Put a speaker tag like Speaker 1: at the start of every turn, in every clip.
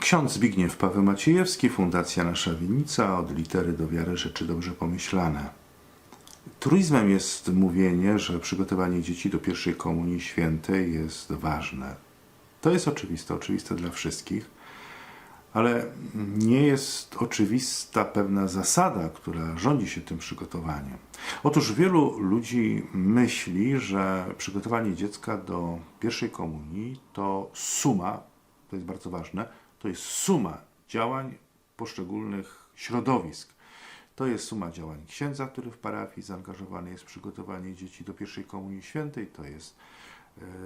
Speaker 1: Ksiądz Zbigniew Paweł Maciejewski, Fundacja Nasza Winnica, od litery do wiary rzeczy dobrze pomyślane. Truizmem jest mówienie, że przygotowanie dzieci do pierwszej komunii świętej jest ważne. To jest oczywiste, oczywiste dla wszystkich, ale nie jest oczywista pewna zasada, która rządzi się tym przygotowaniem. Otóż wielu ludzi myśli, że przygotowanie dziecka do pierwszej komunii to suma, to jest bardzo ważne, to jest suma działań poszczególnych środowisk. To jest suma działań księdza, który w parafii zaangażowany jest w przygotowanie dzieci do pierwszej komunii świętej, to jest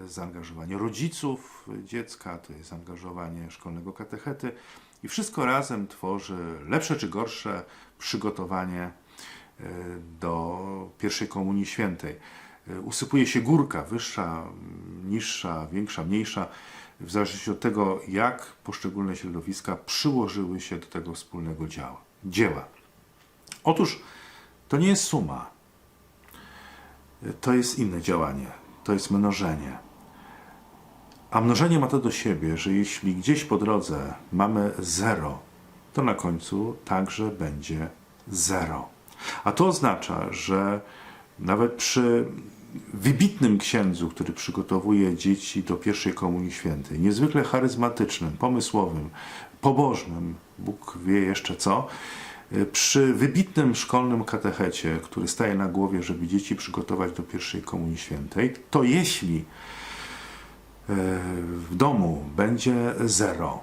Speaker 1: e, zaangażowanie rodziców dziecka, to jest zaangażowanie szkolnego katechety i wszystko razem tworzy lepsze czy gorsze przygotowanie e, do pierwszej komunii świętej. E, Usypuje się górka, wyższa, niższa, większa, mniejsza, w zależności od tego, jak poszczególne środowiska przyłożyły się do tego wspólnego działa, dzieła. Otóż to nie jest suma. To jest inne działanie. To jest mnożenie. A mnożenie ma to do siebie, że jeśli gdzieś po drodze mamy zero, to na końcu także będzie zero. A to oznacza, że nawet przy wybitnym księdzu, który przygotowuje dzieci do pierwszej komunii świętej, niezwykle charyzmatycznym, pomysłowym, pobożnym, Bóg wie jeszcze co, przy wybitnym szkolnym katechecie, który staje na głowie, żeby dzieci przygotować do pierwszej komunii świętej, to jeśli e, w domu będzie zero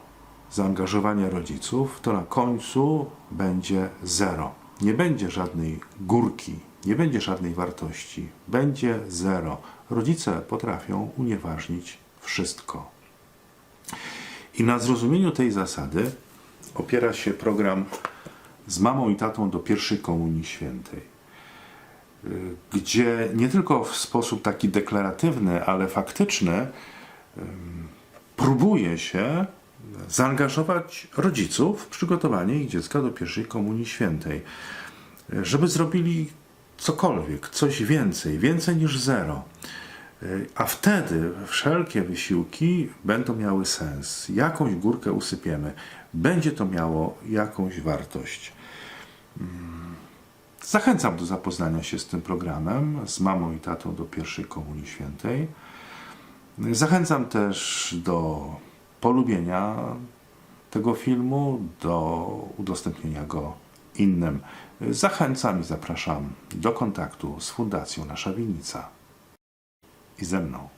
Speaker 1: zaangażowania rodziców, to na końcu będzie zero. Nie będzie żadnej górki, nie będzie żadnej wartości, będzie zero. Rodzice potrafią unieważnić wszystko. I na zrozumieniu tej zasady opiera się program z mamą i tatą do pierwszej komunii świętej, gdzie nie tylko w sposób taki deklaratywny, ale faktyczny próbuje się zaangażować rodziców w przygotowanie ich dziecka do pierwszej komunii świętej, żeby zrobili cokolwiek, coś więcej, więcej niż zero. Y, A wtedy wszelkie wysiłki będą miały sens. Jakąś górkę usypiemy. Będzie to miało jakąś wartość. Mm. Zachęcam do zapoznania się z tym programem, z mamą i tatą do pierwszej komunii świętej. Zachęcam też do polubienia tego filmu, do udostępnienia go innym. Zachęcam i zapraszam do kontaktu z Fundacją Nasza Winnica i ze mną.